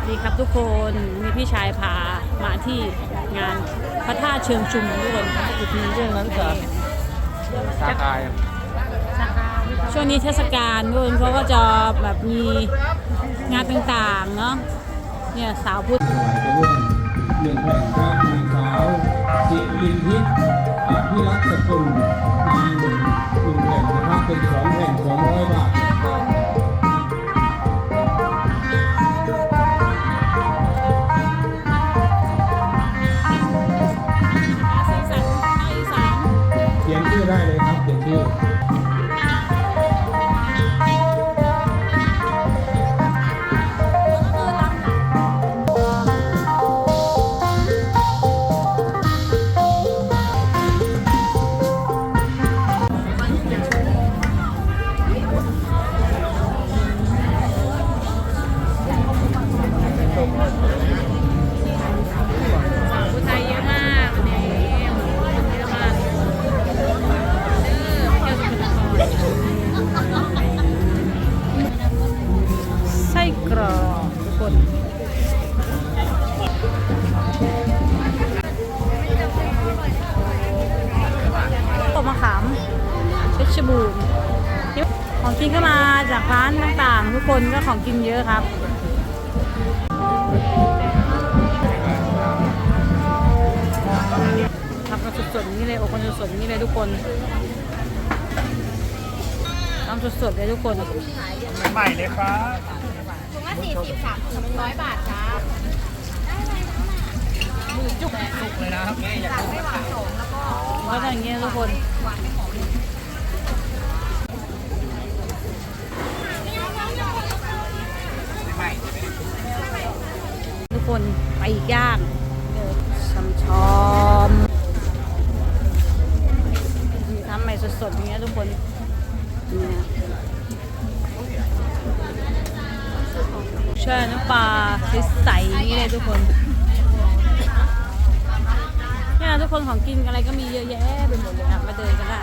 วัสดีครับทุกคนมีพี่ชายพามาที่งานพระธาตุเชิงชุมทุกคนอยู่ที่เรื่องนั้นจ้ะสาขายช่วงนี้เทศกาลทุกคนเขาก็จะแบบมีงานต่างๆเนาะเนี่ยสาวพุทธถวายไปร่วมเรื่องแข่งครับ ตกมะขามเพชรบูรณ์ของกินก็มาจากร้านต่างๆ ทุกคนก็ของกินเยอะครับทำกันสดๆนี้เลยโอ้คนสดๆนี้เลยทุกคนทำสดๆเลยทุกคนใหม่เลยครับ ถุงละสี่สิบสามถุงหนึ่งร้อยบาทครับจุกสุกเลยนะครับไม่หวานสมแล้วก็ก็อย่างเงี้ยทุกคนทุกคนไปย่างชมชอมทำใหม่สดๆอย่างเงี้ยทุกคนเนี่ย แช่น้ำปลาใสๆอย่างนี้เลยทุกคนเนี่ยทุกคนของกินอะไรก็มีเยอะแยะไปหมดเลยค่ะมาเดินก็ได้